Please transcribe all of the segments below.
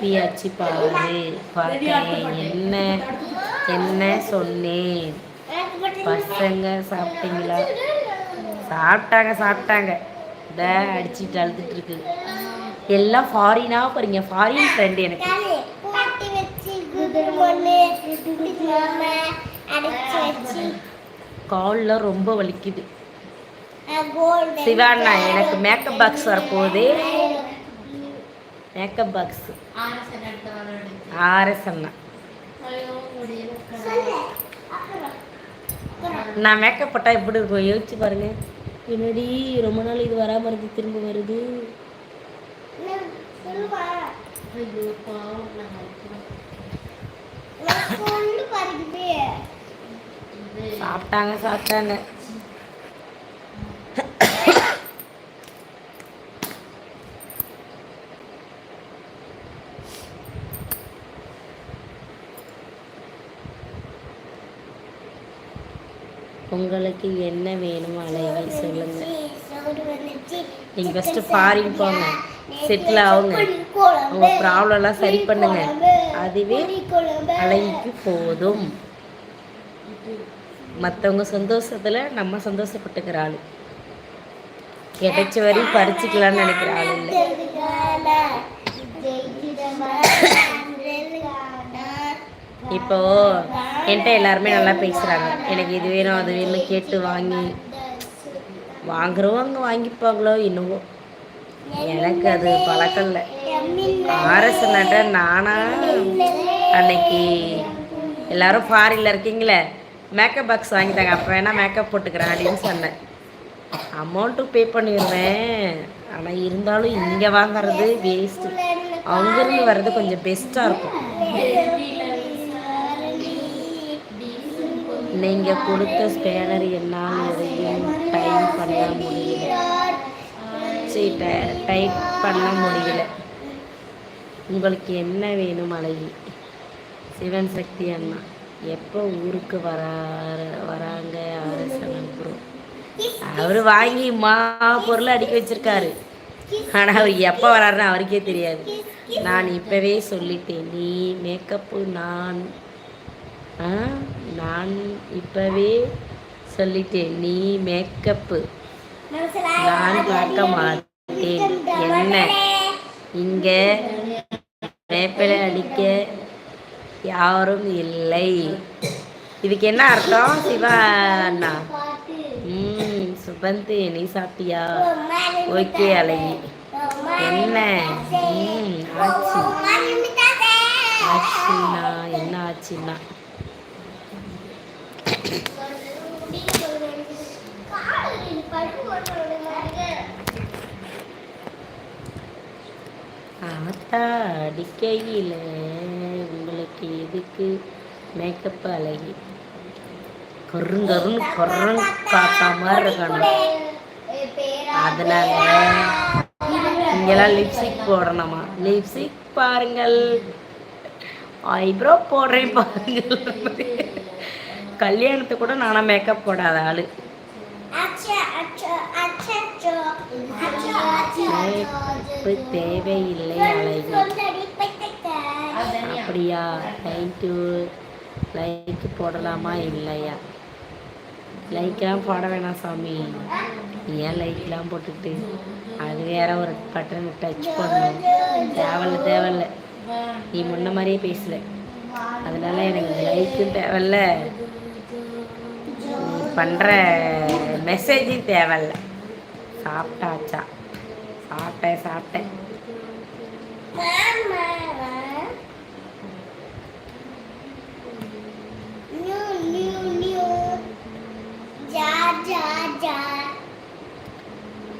அனுப்பியாச்சு பாரு. பார்த்தேன் என்ன? என்ன சொன்னேன்? பசங்க சாப்பிட்டீங்களா? சாப்பிட்டாங்க சாப்பிட்டாங்க. இத அடிச்சுட்டு அழுதுட்டு இருக்கு. எல்லாம் ஃபாரினா போறீங்க ஃபாரின் ஃப்ரெண்டு எனக்கு. காலில் ரொம்ப வலிக்குது. சிவாண்ணா எனக்கு மேக்கப் பாக்ஸ் வரப்போகுது. மேக்கப் பாக்ஸ் ஆர்எஸ் அண்ணா நான் மேக்கப் போட்டால் எப்படி இருக்கும்? யோசிச்சு பாருங்க. என்னடி ரொம்ப நாள் இது வராமல் இருந்து திரும்ப வருது. சாப்பிட்டாங்க சாப்பிட்டாங்க. உங்களுக்கு என்ன வேணும் அழகி சொல்லுங்க. நீங்கள் ஃபஸ்ட்டு ஃபாரின் போங்க. செட்டில் ஆகுங்க. உங்கள் ப்ராப்ளம்லாம் சரி பண்ணுங்க. அதுவே அழகிக்கு போதும். மற்றவங்க சந்தோஷத்தில் நம்ம சந்தோஷப்பட்டுக்கிற ஆள். கிடைச்ச வரையும் பறிச்சுக்கலாம்னு நினைக்கிற ஆள் இல்லை. இப்போ என்கிட்ட எல்லாருமே நல்லா பேசுகிறாங்க எனக்கு இது வேணும் அது வேணும் கேட்டு வாங்கி வாங்குறவங்க வாங்கிப்பாங்களோ என்னவோ. எனக்கு அது பழக்கம் இல்லை. ஆர்எஸ் நட்ட நானா அன்னைக்கு எல்லாரும் ஃபாரினில் இருக்கீங்களே மேக்கப் பாக்ஸ் வாங்கிட்டாங்க அப்போ வேணால் மேக்கப் போட்டுக்கிறேன் அப்படின்னு சொன்னேன். அமௌண்ட்டும் பே பண்ணிடுவேன். ஆனால் இருந்தாலும் இங்கே வாங்கிறது வேஸ்ட்டு அங்கேருந்து வர்றது கொஞ்சம் பெஸ்ட்டாக இருக்கும். நீங்கள் கொடுத்த ஸ்பேனர் என்னால் எதையும் டைப் பண்ண முடியல. சரி டைப் பண்ண முடியல. உங்களுக்கு என்ன வேணும் அழகி? சிவன் சக்தி அண்ணா. எப்போ ஊருக்கு வரா வராங்க? அரசு அப்புறம் அவர் வாங்கி மா பொருளை அடுக்கி வச்சிருக்காரு. ஆனால் அவர் எப்போ வராருன்னு அவருக்கே தெரியாது. நான் இப்போவே சொல்லிட்டேன் நீ மேக்கப்பு நான் நான் இப்போவே சொல்லிட்டேன் நீ மேக்கப்பு நான் பார்க்க மாட்டேன். என்ன? இங்கே வேப்பிலை அடிக்க யாரும் இல்லை. இதுக்கு என்ன அர்த்தம்? சிவா அண்ணா. ம் சுபந்தி நீ சாப்பிட்டியா? ஓகே அழகி என்ன? ம் ஆச்சு. ஆச்சுண்ணா என்ன ஆத்தா அடிக்கையில் உங்களுக்கு எதுக்கு? மேக்கப் அழகி. கருங்கருன்னு கருன்னு காக்கா மாதிரி இருக்கணும். அதனால இங்கெல்லாம் லிப்ஸ்டிக் போடணுமா? லிப்ஸ்டிக் பாருங்கள். ஐப்ரோ போடுறேன் பாருங்கள் கல்யாணத்துக்கு கூட நானும் மேக்கப் போடாத ஆள். தேவையில்லை அழகி. அப்படியா? லைக் போடலாமா? இல்லையா? லைக்கெலாம் போட வேணாம் சாமி. ஏன் லைக்லாம் போட்டுக்கிட்டு? அது வேற ஒரு பட்டன் டச் பண்ணணும் தேவையில்ல தேவையில்ல. நீ முன்ன மாதிரியே பேசல அதனால எனக்கு லைக்கும் தேவையில்ல நீ பண்ணுற மெசேஜும் தேவையில்ல சாப்பிட்டாச்சா சாப்பிட்டேன் சாப்பிட்டேன்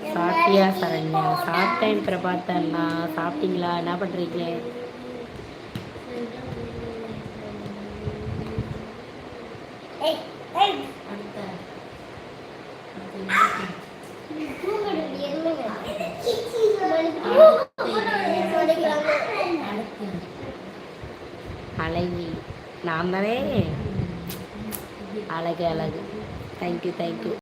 சாப்பிட்டியா சரண்யா? சாப்பிட்டேன் பிரபாத்தண்ணா. சாப்பிட்டீங்களா என்ன பண்ணுறீங்க அழகி நான் தானே அழகு அழகு தேங்க்யூ தேங்க்யூ